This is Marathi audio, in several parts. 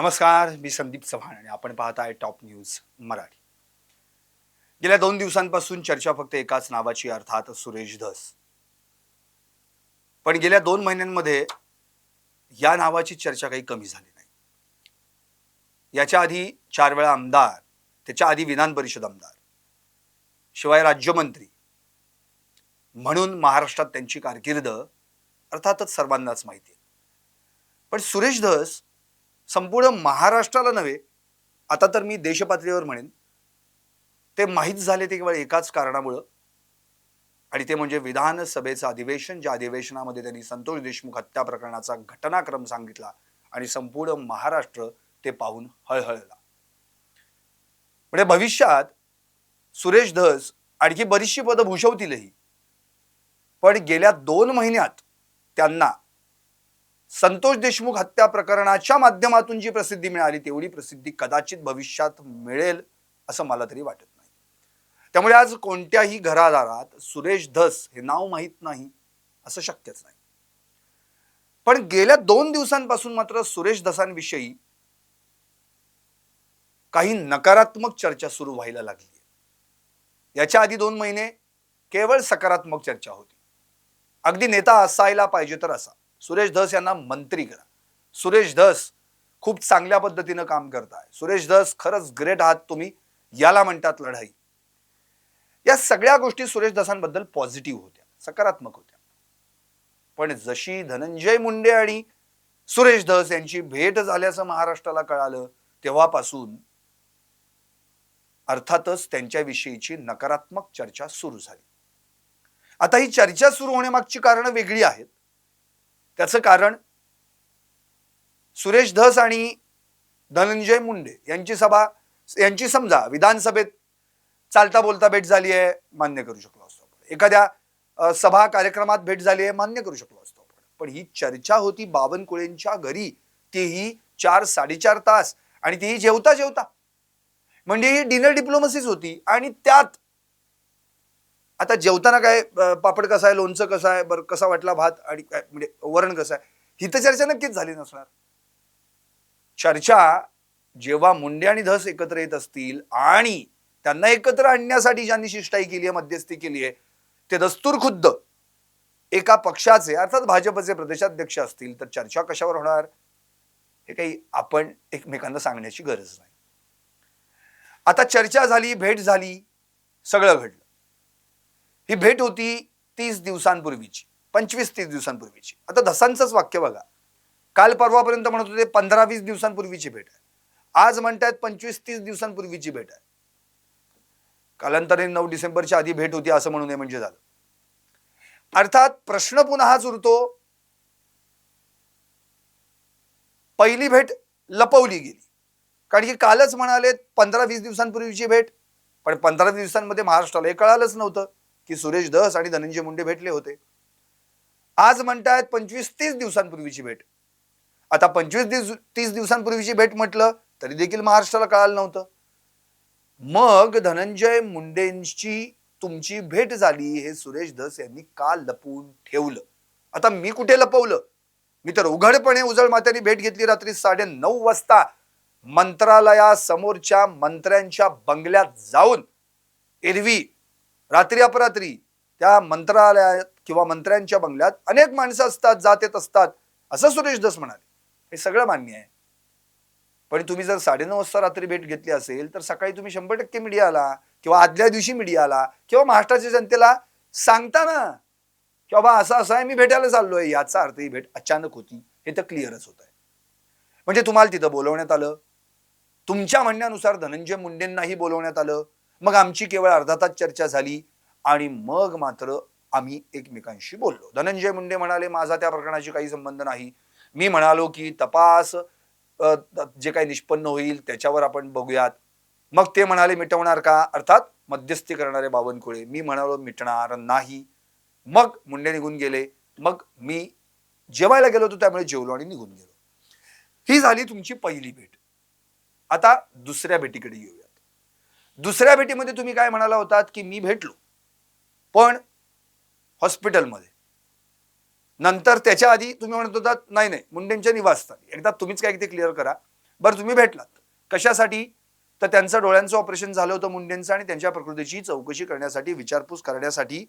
नमस्कार मी संदीप चव्हाण आणि आपण पाहत आहे टॉप न्यूज मराठी. गेल्या दोन दिवसांपासून चर्चा फक्त एकाच नावाची अर्थात सुरेश धस. पण गेल्या दोन महिन्यांमध्ये या नावाची चर्चा काही कमी झाली नाही. याच्या आधी चार वेळा आमदार त्याच्या आधी विधान परिषद आमदार शिवाय राज्यमंत्री म्हणून महाराष्ट्रात त्यांची कारकिर्द अर्थातच सर्वांनाच माहिती आहे. पण सुरेश धस संपूर्ण महाराष्ट्राला नव्हे आता तर मी देशपातळीवर म्हणेन ते माहीत झाले ते केवळ एकाच कारणामुळं आणि ते म्हणजे विधानसभेचं अधिवेशन ज्या अधिवेशनामध्ये त्यांनी संतोष देशमुख हत्या प्रकरणाचा घटनाक्रम सांगितला आणि संपूर्ण महाराष्ट्र ते पाहून हळहळला. म्हणजे भविष्यात सुरेश धस आणखी बरीचशी पदं भूषवतीलही. पण गेल्या दोन महिन्यात त्यांना संतोष देशमुख हत्या प्रकरणाच्या माध्यमातून जी प्रसिद्धी मिळाली तेवढी प्रसिद्धी कदाचित भविष्यात मिळेल असं मला तरी वाटत नाही. त्यामुळे आज कोणत्याही घरादारात सुरेश धस हे नाव माहीत नाही असं शक्यच नाही. पण गेल्या दोन दिवसांपासून मात्र सुरेश धसांविषयी काही नकारात्मक चर्चा सुरू व्हायला लागली याच्या आधी दोन महिने केवळ सकारात्मक चर्चा होती. अगदी नेता असायला पाहिजे तर असा. सुरेश धस यांना मंत्री करा. सुरेश धस खूप चांगल्या पद्धतीनं काम करताय. सुरेश धस खरंच ग्रेट आहात तुम्ही. याला म्हणतात लढाई. या सगळ्या गोष्टी सुरेश धसांबद्दल पॉझिटिव्ह होत्या. सकारात्मक होत्या. पण जशी धनंजय मुंडे आणि सुरेश धस यांची भेट झाल्याचं महाराष्ट्राला कळालं तेव्हापासून अर्थातच त्यांच्याविषयीची नकारात्मक चर्चा सुरू झाली. आता ही चर्चा सुरू होण्यामागची कारणं वेगळी आहेत. त्याचं कारण सुरेश धस आणि धनंजय मुंडे यांची सभा यांची समजा विधानसभेत चालता बोलता भेट झाली आहे मान्य करू शकलो असतो आपण. एखाद्या सभा कार्यक्रमात भेट झाली आहे मान्य करू शकलो असतो आपण. पण ही चर्चा होती बावनकुळेंच्या घरी. तेही चार साडेचार तास आणि तीही जेवता जेवता म्हणजे ही डिनर डिप्लोमसीच होती आणि त्यात आता जेवताना काय पापड कसा आहे लोणचं कसं आहे बरं कसा वाटला भात आणि काय म्हणजे वरण कसं आहे ही तर चर्चा नक्कीच झाली नसणार. चर्चा जेव्हा मुंडे आणि धस एकत्र येत असतील आणि त्यांना एकत्र आणण्यासाठी ज्यांनी शिष्टाई केली आहे मध्यस्थी केली आहे ते दस्तूर खुद्द एका पक्षाचे अर्थात भाजपचे प्रदेशाध्यक्ष असतील तर चर्चा कशावर होणार? हे काही आपण एकमेकांना सांगण्याची गरज नाही. आता चर्चा झाली भेट झाली सगळं घडलं. ही भेट होती तीस दिवसांपूर्वीची पंचवीस तीस दिवसांपूर्वीची. आता धसांचंच वाक्य बघा. काल परवापर्यंत म्हणत होते पंधरा वीस दिवसांपूर्वीची भेट आहे. आज म्हणतायत पंचवीस तीस दिवसांपूर्वीची भेट आहे. कालांतराने नऊ डिसेंबरच्या आधी भेट होती असं म्हणू नये म्हणजे झालं. अर्थात प्रश्न पुन्हा हाच उरतो. पहिली भेट लपवली गेली. कारण की कालच म्हणाले पंधरा वीस दिवसांपूर्वीची भेट. पण पंधरा दिवसांमध्ये महाराष्ट्राला हे कळालंच नव्हतं. की सुरेश धस आणि धनंजय मुंडे भेटले होते. आज म्हणतायत पंचवीस तीस दिवसांपूर्वीची भेट. आता पंचवीस दिवस तीस दिवसांपूर्वीची भेट म्हटलं तरी देखील महाराष्ट्राला कळालं नव्हतं. मग धनंजय मुंडेंची तुमची भेट झाली हे सुरेश धस यांनी का लपवून ठेवलं? आता मी कुठे लपवलं? मी तर उघडपणे उजळ मात्याने भेट घेतली रात्री साडे नऊ वाजता मंत्रालयासमोरच्या मंत्र्यांच्या बंगल्यात जाऊन. एरवी रात्री अपरात्री त्या मंत्रालयात किंवा मंत्र्यांच्या बंगल्यात अनेक माणसं असतात जात येत असतात. असं सुरेश दस म्हणाले. हे सगळं मान्य आहे. पण तुम्ही जर साडेनऊ वाजता रात्री भेट घेतली असेल तर सकाळी तुम्ही शंभर टक्के मीडियाला किंवा आदल्या दिवशी मीडियाला किंवा महाराष्ट्राच्या जनतेला सांगताना की बाबा असं असं आहे मी भेटायला चाललोय. याचा अर्थ ही भेट अचानक होती. हे तर क्लिअरच होत आहे म्हणजे तुम्हाला तिथं बोलवण्यात आलं. तुमच्या म्हणण्यानुसार धनंजय मुंडेंनाही बोलवण्यात आलं. मग आमची केवळ अर्धा तास चर्चा झाली आणि मग मात्र आम्ही एकमेकांशी बोललो. धनंजय मुंडे म्हणाले माझा त्या प्रकरणाशी काही संबंध नाही. मी म्हणालो की तपास जे काही निष्पन्न होईल त्याच्यावर आपण बघूयात. मग ते म्हणाले मिटवणार का? अर्थात मध्यस्थी करणारे बावनकुळे. मी म्हणालो मिटणार नाही. मग मुंडे निघून गेले. मग मी जेवायला गेलो होतो त्यामुळे जेवलो आणि निघून गेलो. ही झाली तुमची पहिली भेट. आता दुसऱ्या भेटीकडे येऊया. दुसऱ्या भेटीमध्ये तुम्ही काय म्हणाला होतात की मी भेटलो. पण हॉस्पिटलमध्ये. नंतर त्याच्या आधी तुम्ही म्हणत होतात नाही नाही मुंडेंच्या निवासस्थानी. एकदा तुम्हीच काय ते क्लिअर करा. बरं तुम्ही भेटलात. कशासाठी? तर त्यांचं डोळ्यांचं ऑपरेशन झालं होतं मुंडेंचं आणि त्यांच्या प्रकृतीची चौकशी करण्यासाठी विचारपूस करण्यासाठी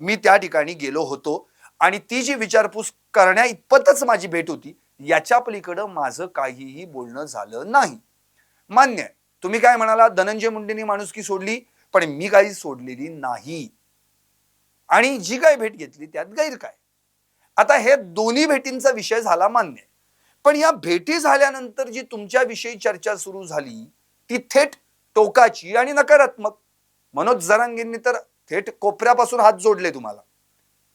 मी त्या ठिकाणी गेलो होतो. आणि ती जी विचारपूस करण्या इतपतच माझी भेट होती याच्या पलीकडं माझं काहीही बोलणं झालं नाही. मान्य आहे. तुम्ही काय म्हणाला धनंजय मुंडेंनी माणुसकी सोडली पण मी काही सोडलेली नाही. आणि जी काय भेट घेतली त्यात गैर काय आता हे दोन्ही भेटींचा विषय झाला मान्य पण या भेटी झाल्यानंतर जी तुमच्याविषयी चर्चा सुरू झाली ती थेट टोकाची आणि नकारात्मक. मनोज जरांगींनी तर थेट कोपऱ्यापासून हात जोडले तुम्हाला.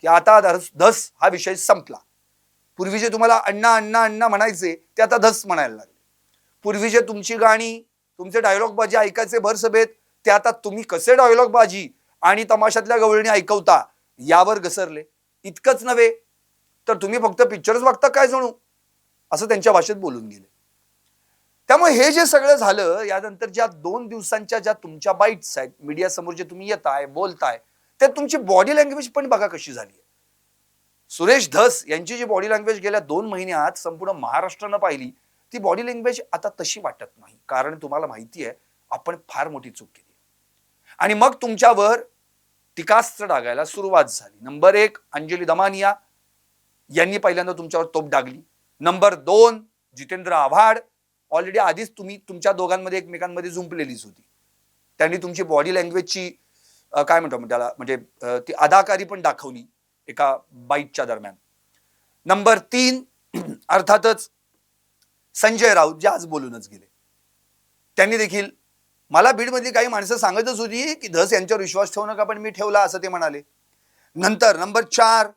की आता धस धस हा विषय संपला. पूर्वी जे तुम्हाला अण्णा अण्णा अण्णा म्हणायचे ते आता धस म्हणायला लागले. पूर्वी जे तुमची गाणी तुमचे डायलॉग बाजी ऐकायचे भर सभेत ते आता तुम्ही कसे डायलॉग बाजी आणि तमाशातल्या गवळणी ऐकवता यावर घसरले. इतकंच नव्हे तर तुम्ही फक्त पिक्चरच बघता काय जणू? असं त्यांच्या भाषेत बोलून गेले. त्यामुळे हे जे सगळं झालं यानंतर ज्या दोन दिवसांच्या ज्या तुमच्या बाईट्स आहेत मीडिया समोर जे तुम्ही येताय बोलताय ते तुमची बॉडी लँग्वेज पण बघा कशी झाली आहे. सुरेश धस यांची जी बॉडी लँग्वेज गेल्या दोन महिन्यात संपूर्ण महाराष्ट्रानं पाहिली ती बॉडी लँग्वेज आता तशी वाटत नाही. कारण तुम्हाला माहिती आहे आपण फार मोठी चूक केली आणि मग तुमच्यावर टीकास्त्र डागायला सुरुवात झाली. नंबर एक अंजली दमानिया यांनी पहिल्यांदा तुमच्यावर तोप डागली. नंबर दोन जितेंद्र आव्हाड. ऑलरेडी आधीच तुम्ही तुमच्या दोघांमध्ये एकमेकांमध्ये जुंपलेलीच होती. त्यांनी तुमची बॉडी लँग्वेजची काय म्हणतो त्याला? म्हणजे ती अदाकारी पण दाखवली एका बाईटच्या दरम्यान. नंबर तीन अर्थातच संजय राऊत जे आज बोलूनच गेले. त्यांनी देखील मला बीडमधली काही माणसं सांगतच होती की धस यांच्यावर विश्वास ठेवू नका पण मी ठेवला असं ते म्हणाले. नंतर नंबर चार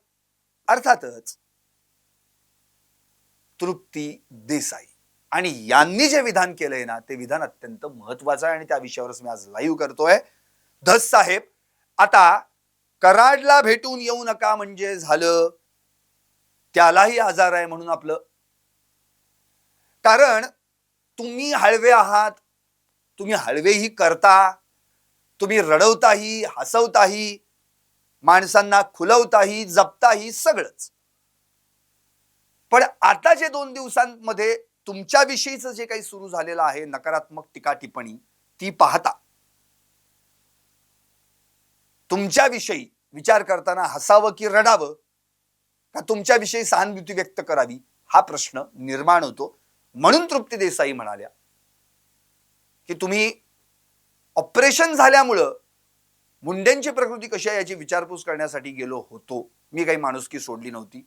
अर्थातच तृप्ती देसाई. आणि यांनी जे विधान केलंय ना ते विधान अत्यंत महत्वाचं आहे आणि त्या विषयावरच मी आज लाईव्ह करतोय. धस साहेब आता कराडला भेटून येऊ नका म्हणजे झालं. त्यालाही आजार आहे म्हणून आपलं कारण तुम्ही हळवे आहात तुम्ही हळवेही करता तुम्ही रडवताही हसवताही माणसांना खुलवताही जपताही सगळंच. पण आता जे दोन दिवसांमध्ये तुमच्याविषयीच जे काही सुरू झालेलं आहे नकारात्मक टीका टिप्पणी ती पाहता. तुमच्याविषयी विचार करताना हसावं की रडावं का तुमच्याविषयी सहानुभूती व्यक्त करावी हा प्रश्न निर्माण होतो. म्हणून तृप्ती देसाई म्हणाल्या. की तुम्ही ऑपरेशन झाल्यामुळं मुंडेंची प्रकृती कशी आहे याची विचारपूस करण्यासाठी गेलो होतो. मी काही माणुसकी सोडली नव्हती.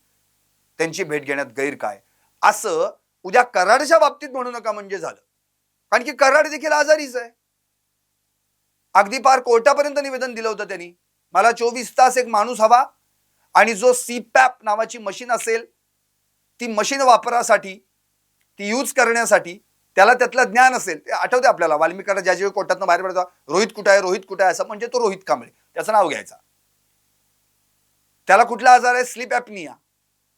त्यांची भेट घेण्यात गैर काय? असं उद्या कराडच्या बाबतीत म्हणू नका म्हणजे झालं. कारण की कराड देखील आजारीच आहे. अगदी पार कोर्टापर्यंत निवेदन दिलं होतं त्यांनी. मला चोवीस तास एक माणूस हवा आणि जो सीपॅप नावाची मशीन असेल ती मशीन वापरासाठी ती यूज करण्यासाठी त्याला त्यातलं ज्ञान असेल ते आठवते आपल्याला वाल्मिकाला ज्या ज्या कोर्टातनं बाहेर पडतो रोहित कुठं आहे रोहित कुठं आहे असं म्हणजे तो रोहित कांबळे त्याचं नाव घ्यायचा. त्याला कुठला आजार आहे? Sleep apnea.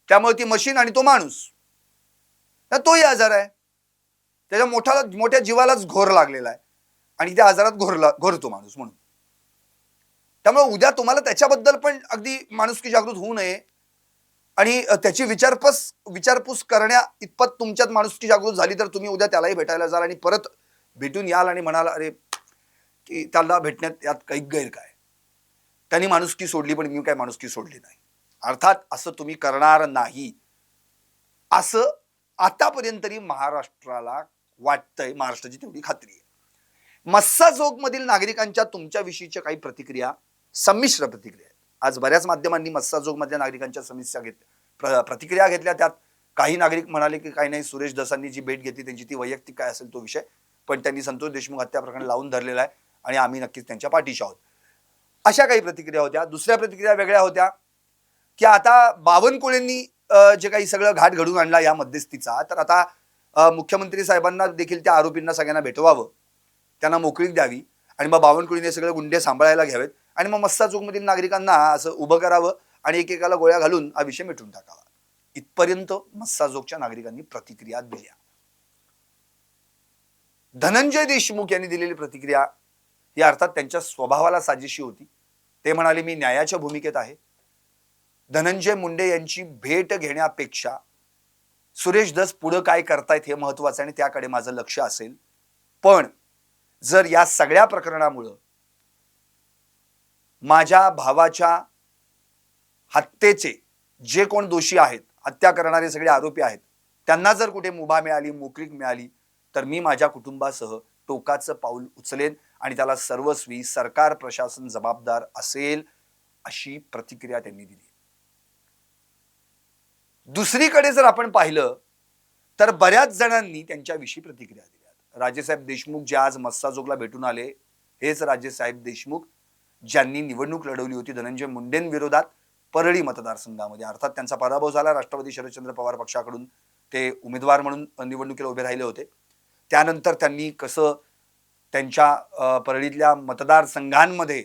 त्यामुळे ती मशीन आणि तो माणूस. तोही आजार आहे. त्याच्या मोठ्याला मोठ्या जीवालाच घोर लागलेला आहे. आणि त्या आजारात घोरला घोरतो माणूस म्हणून. त्यामुळे उद्या तुम्हाला त्याच्याबद्दल पण अगदी माणुसकी जागृत होऊ नये. आणि त्याची विचारपूस विचारपूस करण्या इतपत तुमच्यात माणुसकी जागृत झाली तर तुम्ही उद्या त्यालाही भेटायला जाल आणि परत भेटून याल आणि म्हणाल अरे की त्याला भेटण्यात यात काही गैर काय त्यांनी माणुसकी सोडली पण मी काय माणुसकी सोडली नाही. अर्थात असं तुम्ही करणार नाही. असं आतापर्यंत तरी महाराष्ट्राला वाटतंय महाराष्ट्राची तेवढी खात्री आहे. मस्साजोगमधील नागरिकांच्या तुमच्याविषयीच्या काही प्रतिक्रिया संमिश्र प्रतिक्रिया आज बऱ्याच माध्यमांनी मस्साजोग मधल्या नागरिकांच्या समस्या घेत प्र- प्रतिक्रिया घेतल्या. त्यात काही नागरिक म्हणाले की काही नाही सुरेश दसांनी जी भेट घेतली त्यांची ती वैयक्तिक काय असेल तो विषय पण त्यांनी संतोष देशमुख हत्या प्रकरण लावून धरलेला आहे आणि आम्ही नक्कीच त्यांच्या पाठीशी आहोत. अशा काही प्रतिक्रिया होत्या. दुसऱ्या प्रतिक्रिया वेगळ्या होत्या की आता बावनकुळेंनी जे काही सगळं घाट घडून आणला या मध्यस्थीचा तर आता मुख्यमंत्री साहेबांना देखील त्या आरोपींना सगळ्यांना भेटवावं. त्यांना मोकळीक द्यावी. आणि मग बावनकुळीने सगळे गुंडे सांभाळायला घ्यावेत. आणि मग मस्सा चौकमधील नागरिकांना असं उभं करावं आणि एकेकाला गोळ्या घालून हा विषय मिटून टाकावा. इथपर्यंत मस्ताजोगच्या नागरिकांनी प्रतिक्रिया दिल्या. धनंजय देशमुख यांनी दिलेली प्रतिक्रिया ही अर्थात त्यांच्या स्वभावाला साजेशी होती. ते म्हणाले मी न्यायाच्या भूमिकेत आहे. धनंजय मुंडे यांची भेट घेण्यापेक्षा सुरेश दस पुढं काय करतायत हे महत्वाचं आणि त्याकडे माझं लक्ष असेल. पण जर या सगळ्या प्रकरणामुळं माझ्या भावाच्या हत्येचे जे कोण दोषी आहेत हत्या करणारे सगळे आरोपी आहेत त्यांना जर कुठे मुभा मिळाली मोकळीक मिळाली तर मी माझ्या कुटुंबासह टोकाचं पाऊल उचलेन आणि त्याला सर्वस्वी सरकार प्रशासन जबाबदार असेल अशी प्रतिक्रिया त्यांनी दिली. दुसरीकडे जर आपण पाहिलं तर बऱ्याच जणांनी त्यांच्याविषयी प्रतिक्रिया दिल्या. राजेसाहेब देशमुख जे आज मस्साजोगला भेटून आले हेच राजेसाहेब देशमुख ज्यांनी निवडणूक लढवली होती धनंजय मुंडेंविरोधात परळी मतदारसंघामध्ये. अर्थात त्यांचा पराभव झाला. राष्ट्रवादी शरदचंद्र पवार पक्षाकडून ते उमेदवार म्हणून निवडणुकीला उभे राहिले होते. त्यानंतर त्यांनी कसं त्यांच्या परळीतल्या मतदारसंघांमध्ये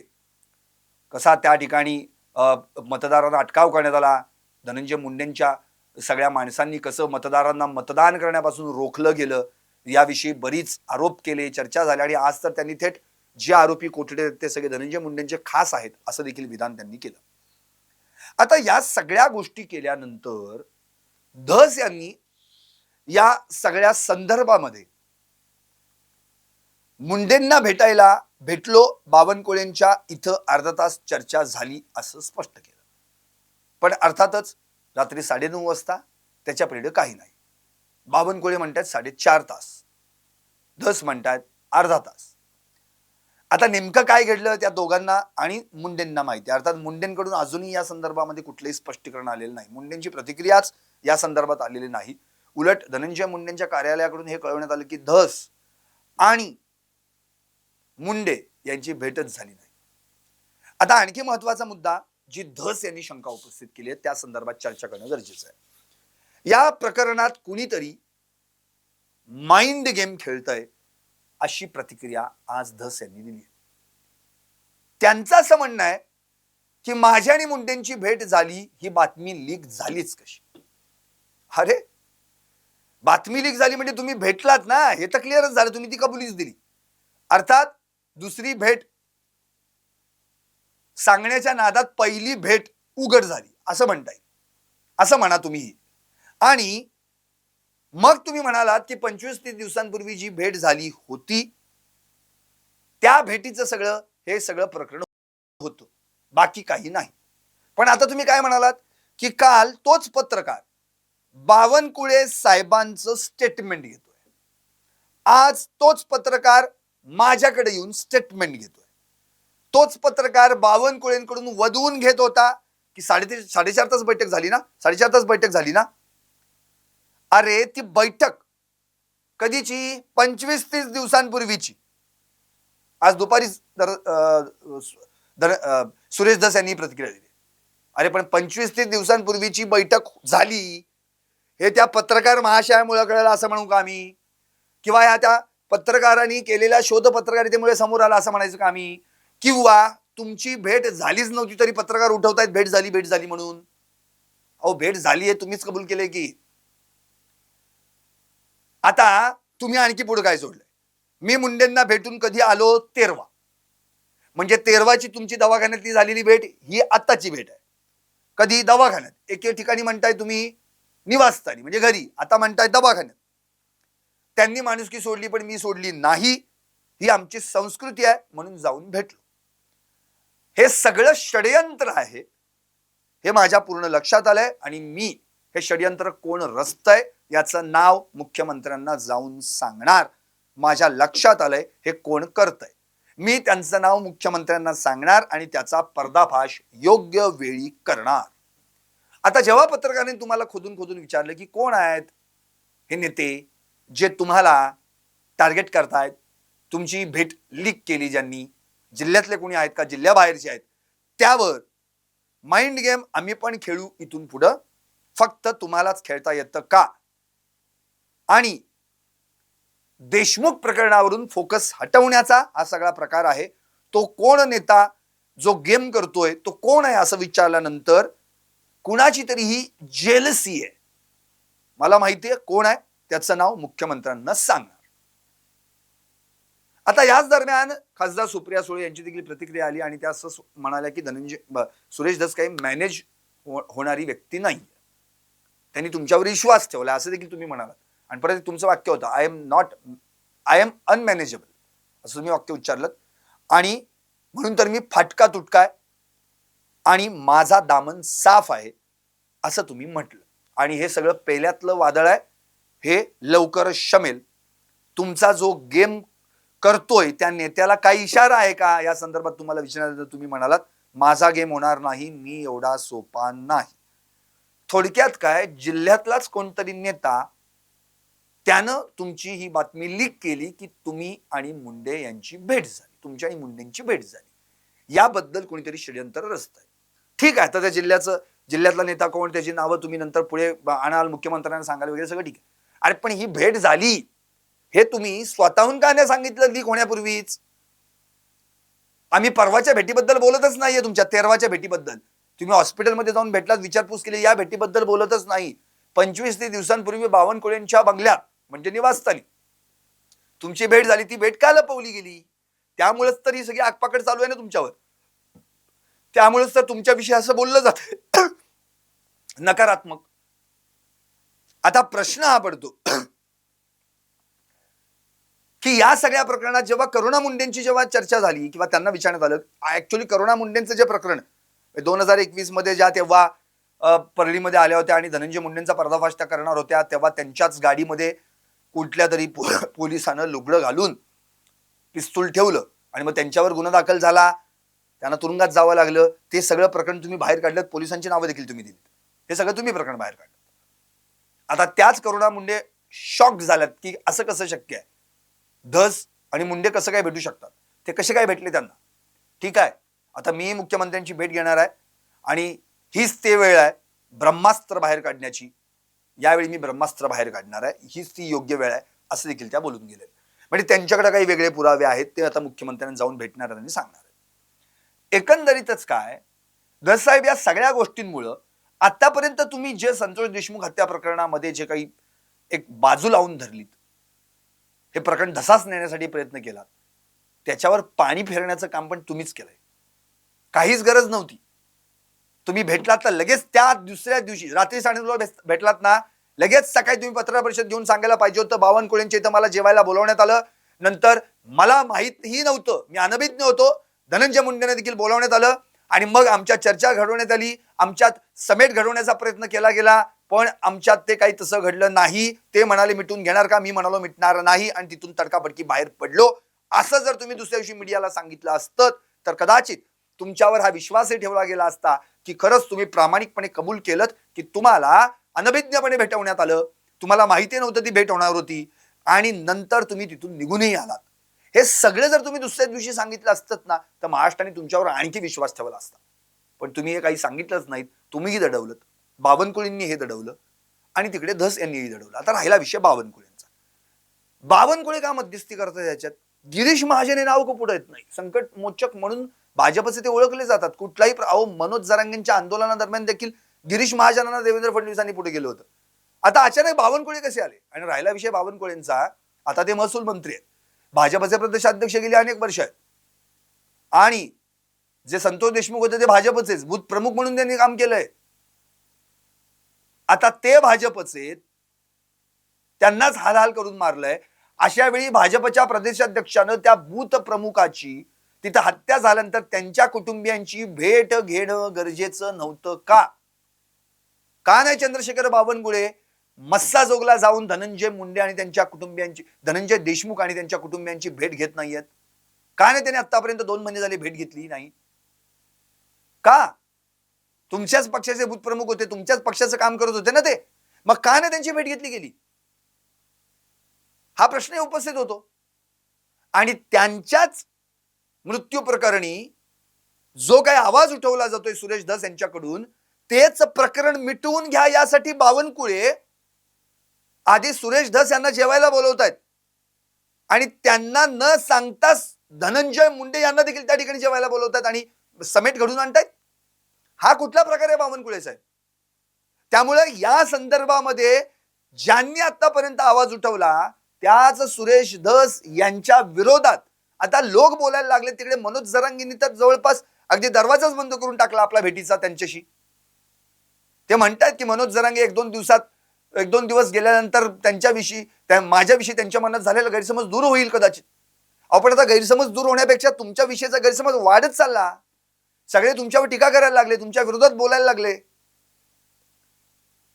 कसा त्या ठिकाणी मतदारांना अटकाव करण्यात आला? धनंजय मुंडेंच्या सगळ्या माणसांनी कसं मतदारांना मतदान करण्यापासून रोखलं गेलं? याविषयी बरीच आरोप केले चर्चा झाल्या आणि आज तर त्यांनी थेट जे आरोपी कोठडे आहेत ते सगळे धनंजय मुंडेंचे खास आहेत असं देखील विधान त्यांनी केलं. आता या सगळ्या गोष्टी केल्यानंतर धस यांनी या सगळ्या संदर्भामध्ये मुंडेंना भेटायला भेटलो बावनकुळेंच्या इथं अर्धा तास चर्चा झाली असं स्पष्ट केलं. पण अर्थातच रात्री साडेनऊ वाजता त्याच्या पलीकडे काही नाही. बावनकुळे म्हणतात साडेचार तास. धस म्हणतात अर्धा तास. आता नेमकं काय घडलं त्या दोघांना आणि मुंडेंना माहिती आहे. अर्थात मुंडेंकडून अजूनही या संदर्भामध्ये कुठलंही स्पष्टीकरण आलेलं नाही. मुंडेंची प्रतिक्रियाच या संदर्भात आलेली नाही. उलट धनंजय मुंडेंच्या कार्यालयाकडून हे कळवण्यात आलं की धस आणि मुंडे यांची भेटच झाली नाही. आता आणखी महत्त्वाचा मुद्दा जी धस यांनी शंका उपस्थित केली आहे त्या संदर्भात चर्चा करणं गरजेचं आहे. या प्रकरणात कुणीतरी माइंड गेम खेळतंय. अशी प्रतिक्रिया आज धस यांनी दिली त्यांचं असं म्हणणं आहे की माझ्या आणि मुंडेंची भेट झाली ही बातमी लीक झालीच कशी? अरे बातमी लीक झाली म्हणजे तुम्ही भेटलात ना हे तर क्लिअरच झालं तुम्ही ती कबुलीच दिली. अर्थात दुसरी भेट सांगण्याच्या नादात पहिली भेट उघड झाली असं म्हणता येईल असं म्हणा तुम्ही. आणि मग तुम्ही म्हणालात की पंचवीस तीस दिवसांपूर्वी जी भेट झाली होती त्या भेटीचं सगळं हे सगळं प्रकरण होतं. बाकी काही नाही. पण आता तुम्ही काय म्हणालात? की काल तोच पत्रकार बावनकुळे साहेबांचं स्टेटमेंट घेतोय. आज तोच पत्रकार माझ्याकडे येऊन स्टेटमेंट घेतोय. तोच पत्रकार बावनकुळेंकडून वधवून घेत होता की साडेतीन साडेचार तास बैठक झाली ना? साडेचार तास बैठक झाली ना? अरे ती बैठक कधीची? पंचवीस तीस दिवसांपूर्वीची. आज दुपारी दर- दर- सुरेश दास यांनी प्रतिक्रिया दिली. अरे पण पंचवीस तीस दिवसांपूर्वीची बैठक झाली. हे त्या पत्रकार महाशयामुळे कळलं असं म्हणू का आम्ही? किंवा ह्या त्या पत्रकारांनी केलेल्या शोध पत्रकारितेमुळे समोर आला असं म्हणायचं का आम्ही? किंवा तुमची भेट झालीच नव्हती तरी पत्रकार उठवतायत भेट झाली भेट झाली म्हणून. अहो भेट झाली आहे तुम्हीच कबूल केले की? आता तुम्ही आणखी पुढे काय सोडलंय? मी मुंडेंना भेटून कधी आलो? तेरवा. म्हणजे तेरवाची तुमची दवाखान्यातली झालेली भेट ही आत्ताची भेट आहे. कधी दवाखान्यात. एके ठिकाणी म्हणताय तुम्ही निवासस्थानी म्हणजे घरी. आता म्हणताय दवाखान्यात. त्यांनी माणुसकी सोडली पण मी सोडली नाही. ही आमची संस्कृती आहे म्हणून जाऊन भेटलो. हे सगळं षडयंत्र आहे. हे माझ्या पूर्ण लक्षात आलंय आणि मी हे षडयंत्र कोण रचतंय याचं नाव मुख्यमंत्र्यांना जाऊन सांगणार. माझ्या लक्षात आलंय हे कोण करतंय. मी त्यांचं नाव मुख्यमंत्र्यांना सांगणार आणि त्याचा पर्दाफाश योग्य वेळी करणार. आता जेव्हा पत्रकारांनी तुम्हाला खोदून खोदून विचारलं की कोण आहेत हे नेते जे तुम्हाला टार्गेट करतायत? तुमची भेट लीक केली ज्यांनी. जिल्ह्यातले कोणी आहेत का? जिल्ह्याबाहेरचे आहेत. त्यावर माइंड गेम आम्ही पण खेळू इथून पुढं. फक्त तुम्हालाच खेळता येतं का? आणि देशमुख प्रकरणावरून फोकस हटवण्याचा हा सगळा प्रकार आहे. तो कोण नेता जो गेम करतोय तो कोण आहे असं विचारल्यानंतर कुणाची तरी ही जेलसी आहे. मला माहिती आहे कोण आहे त्याचं नाव मुख्यमंत्र्यांना सांगणार. आता याच दरम्यान खासदार सुप्रिया सुळे यांची देखील प्रतिक्रिया आली आणि त्या असं म्हणाल्या की धनंजय सुरेश दस काही मॅनेज हो-, होणारी व्यक्ती नाही त्यांनी तुमच्यावर विश्वास ठेवला असं देखील तुम्ही म्हणालात. आणि परत तुमचं वाक्य होतं I am not I am unmanageable असं तुम्ही वाक्य उच्चारलं आणि म्हणून तर मी फाटका तुटकाय आणि माझा दामन साफ आहे असं तुम्ही म्हटलं. आणि हे सगळं पेल्यातलं वादळ आहे हे लवकरच शमेल. तुमचा जो गेम करतोय त्या नेत्याला काही इशारा आहे का? या संदर्भात तुम्हाला विचारायचं तर तुम्ही म्हणालात माझा गेम होणार नाही मी एवढा सोपा नाही. थोडक्यात काय जिल्ह्यातलाच कोणतरी नेता त्यानं तुमची ही बातमी लीक केली की तुम्ही आणि मुंडे यांची भेट झाली तुमची आणि मुंडेंची भेट झाली. याबद्दल कोणीतरी षडयंत्र रचत आहे ठीक आहे तर त्या जिल्ह्याचं जिल्ह्यातला नेता कोण त्याची नावं तुम्ही नंतर पुढे आणाल मुख्यमंत्र्यांना सांगाल वगैरे सगळं ठीक आहे. अरे पण ही भेट झाली हे तुम्ही स्वतःहून का नाही सांगितलं लीक होण्यापूर्वीच? आम्ही परवाच्या भेटीबद्दल बोलतच नाहीये तुमच्या तेरवाच्या भेटीबद्दल. तुम्ही हॉस्पिटलमध्ये जाऊन भेटलात विचारपूस केली या भेटीबद्दल बोलतच नाही. पंचवीस ते दिवसांपूर्वी बावनकुळेंच्या बंगल्यात म्हणजे निवासस्थानी. तुमची भेट झाली ती भेट का लपवली गेली? त्यामुळेच तर ही सगळी आगपाकड चालू आहे ना तुमच्यावर. त्यामुळेच तर तुमच्याविषयी असं बोललं जात. नकारात्मक. आता प्रश्न हा पडतो. की या सगळ्या प्रकरणात जेव्हा करुणा मुंडेंची जेव्हा चर्चा झाली किंवा त्यांना विचारण्यात आलं ऍक्च्युली करुणा मुंडेंचं जे प्रकरण दोन हजार एकवीसमध्ये ज्या तेव्हा परळीमध्ये आल्या होत्या आणि धनंजय मुंडेंचा पर्दाफाश त्या करणार होत्या तेव्हा त्यांच्याच गाडीमध्ये कुठल्या तरी पोलिसानं लुगडं घालून पिस्तूल ठेवलं आणि मग त्यांच्यावर गुन्हा दाखल झाला. त्यांना तुरुंगात जावं लागलं. ते सगळं प्रकरण तुम्ही बाहेर काढलं पोलिसांची नावं देखील तुम्ही दिली हे सगळं तुम्ही प्रकरण बाहेर काढलं आता त्याच करुणा मुंडे शॉक झाल्यात की असं कसं शक्य आहे? धस आणि मुंडे कसं काय भेटू शकतात? ते कसे काय भेटले त्यांना? ठीक आहे. आता मी मुख्यमंत्र्यांची भेट घेणार आहे आणि हीच ते वेळ आहे ब्रह्मास्त्र बाहेर काढण्याची. यावेळी मी ब्रह्मास्त्र बाहेर काढणार आहे. हीच ती योग्य वेळ आहे असं देखील त्या बोलून गेले म्हणजे त्यांच्याकडे काही वेगळे पुरावे आहेत ते आता मुख्यमंत्र्यांना जाऊन भेटणार आणि सांगणार आहेत. एकंदरीतच काय? दससाहेब या सगळ्या गोष्टींमुळं आतापर्यंत तुम्ही जे संतोष देशमुख हत्या प्रकरणामध्ये जे काही एक बाजू लावून धरलीत हे प्रकरण धसाच नेण्यासाठी प्रयत्न केला त्याच्यावर पाणी फेरण्याचं काम पण तुम्हीच केलंय. काहीच गरज नव्हती. तुम्ही भेटलात तर लगेच त्या दुसऱ्या दिवशी रात्री साडेनऊला भेटलात ना लगेच सकाळी तुम्ही पत्रकार परिषद घेऊन सांगायला पाहिजे होतं बावनकुळेंच्या इथं मला जेवायला बोलवण्यात आलं. नंतर मला माहीतही नव्हतं मी अनभिज्ञ होतो धनंजय मुंडेने देखील बोलवण्यात आलं आणि मग आमच्या चर्चा घडवण्यात आली. आमच्यात समेट घडवण्याचा प्रयत्न केला गेला पण आमच्यात ते काही तसं घडलं नाही. ते म्हणाले मिटून घेणार का? मी म्हणालो मिटणार नाही. आणि तिथून तडकाफडकी बाहेर पडलो. असं जर तुम्ही दुसऱ्या दिवशी मीडियाला सांगितलं असतं तर कदाचित तुमच्यावर हा विश्वासही ठेवला गेला असता की खरंच तुम्ही प्रामाणिकपणे कबूल केलं की तुम्हाला अनभिज्ञपणे भेटवण्यात आलं. तुम्हाला माहिती नव्हतं ती भेट होणार होती. आणि नंतर तुम्ही तिथून निघूनही आलात. हे सगळं जर तुम्ही दुसऱ्या दिवशी सांगितलं असतं ना तर महाराष्ट्राने तुमच्यावर आणखी विश्वास ठेवला असता. पण तुम्ही हे काही सांगितलंच नाहीत. तुम्हीही दडवलं बावनकुळींनी हे दडवलं. आणि तिकडे धस यांनीही दडवलं. आता राहिला विषय बावनकुळेंचा. बावनकुळे का मध्यस्थी करतात याच्यात? गिरीश महाजन हे नाव का पुढे येत नाही? संकट मोचक म्हणून भाजपचे ते ओळखले जातात. कुठलाही अहो मनोज जरांगेंच्या आंदोलनादरम्यान देखील गिरीश महाजनांना देवेंद्र फडणवीसांनी पुढे गेलं होतं. आता अचानक बावनकुळे कसे आले? आणि राहिला विषय बावनकुळेंचा. आता ते महसूल मंत्री आहेत. भाजपचे प्रदेशाध्यक्ष गेले अनेक वर्ष आहेत. आणि जे संतोष देशमुख होते ते भाजपचेच. बूथ प्रमुख म्हणून त्यांनी काम केलंय. आता ते भाजपचे त्यांनाच हालहाल करून मारलंय. अशा वेळी भाजपच्या प्रदेशाध्यक्षानं त्या बूथ प्रमुखाची तिथं हत्या झाल्यानंतर त्यांच्या कुटुंबियांची भेट घेणं गरजेचं नव्हतं का? का नाही चंद्रशेखर बावनकुळे मस्साजोगला जाऊन धनंजय मुंडे आणि त्यांच्या कुटुंबियांची धनंजय देशमुख आणि त्यांच्या कुटुंबियांची भेट घेत नाहीयेत? का नाही त्यांनी आतापर्यंत दोन महिने झाले भेट घेतली नाही? का? तुमच्याच पक्षाचे भूतप्रमुख होते तुमच्याच पक्षाचं काम करत होते ना ते? मग का नाही त्यांची भेट घेतली गेली? हा प्रश्न उपस्थित होतो. आणि त्यांच्याच मृत्यू प्रकरणी जो काय आवाज उठवला जातोय सुरेश धस यांच्याकडून तेच प्रकरण मिटवून घ्या यासाठी बावनकुळे आधी सुरेश धस यांना जेवायला बोलवत आहेत आणि त्यांना न सांगताच धनंजय मुंडे यांना देखील त्या ठिकाणी जेवायला बोलवतात आणि समेट घडून आणतायत. हा कुठला प्रकार आहे बावनकुळे साहेब? त्यामुळे या संदर्भामध्ये ज्यांनी आतापर्यंत आवाज उठवला त्याच सुरेश धस यांच्या विरोधात आता लोक बोलायला लागले तिकडे मनोज जरांगींनी तर जवळपास अगदी दरवाजाच बंद करून टाकला आपला भेटीचा त्यांच्याशी. ते म्हणतात की मनोज जरांगे एक दोन दिवसात एक दोन दिवस गेल्यानंतर त्यांच्याविषयी त्या माझ्याविषयी त्यांच्या मनात झालेला गैरसमज दूर होईल कदाचित. आपण आता गैरसमज दूर होण्यापेक्षा तुमच्या विषयीचा गैरसमज वाढत चालला. सगळे तुमच्यावर टीका करायला लागले तुमच्या विरोधात बोलायला लागले.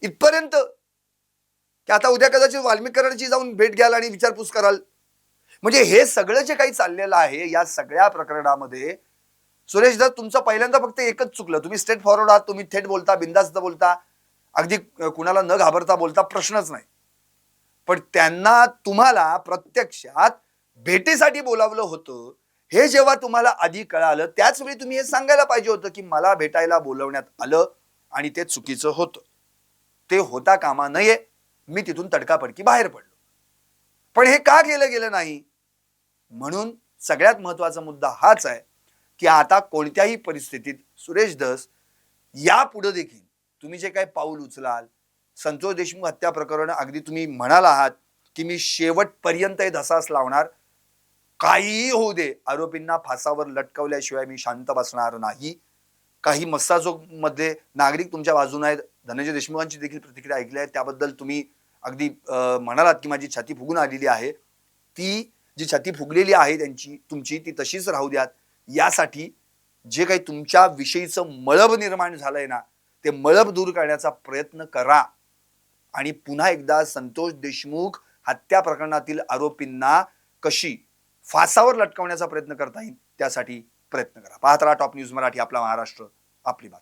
इथपर्यंत की आता उद्या कदाचित वाल्मिक जाऊन भेट घ्याल आणि विचारपूस कराल. म्हणजे हे सगळं जे काही चाललेलं आहे या सगळ्या प्रकरणामध्ये सुरेश दत्त तुमचं पहिल्यांदा फक्त एकच चुकलं. तुम्ही स्टेट फॉरवर्ड आहात तुम्ही थेट बोलता बिंदास्त बोलता अगदी कुणाला न घाबरता बोलता प्रश्नच नाही. पण त्यांना तुम्हाला प्रत्यक्षात भेटीसाठी बोलावलं होतं. हे जेव्हा तुम्हाला आधी कळालं त्याच वेळी तुम्ही हे सांगायला पाहिजे होतं की मला भेटायला बोलवण्यात आलं आणि ते चुकीचं होतं. ते होता कामा नये. मी तिथून तडकाफडकी बाहेर पडलो. पण हे का केलं गेलं नाही? म्हणून सगळ्यात महत्त्वाचा मुद्दा हाच आहे की आता कोणत्याही परिस्थितीत सुरेश धस यापुढे देखील तुम्ही जे काही पाऊल उचलाल संतोष देशमुख हत्या प्रकरण अगदी तुम्ही म्हणाल आहात की मी शेवटपर्यंत हे धसास लावणार काहीही होऊ दे आरोपींना फासावर लटकवल्याशिवाय मी शांत बसणार नाही. काही मस्ताजोगमध्ये नागरिक तुमच्या बाजूने आहेत धनंजय देशमुखांची देखील प्रतिक्रिया ऐकली आहे त्याबद्दल तुम्ही अगदी म्हणालात की माझी छाती फुगून आलेली आहे. ती जी छाती फुगलेली आहे त्यांची तुमची ती तशीच राहू द्यात. यासाठी जे काही तुमच्या विषयीचं मळब निर्माण झालंय ना ते मळब दूर करण्याचा प्रयत्न करा. आणि पुन्हा एकदा संतोष देशमुख हत्या प्रकरणातील आरोपींना कशी फासावर लटकवण्याचा प्रयत्न करता येईल त्यासाठी प्रयत्न करा. पाहत राहा टॉप न्यूज मराठी आपला महाराष्ट्र आपली बात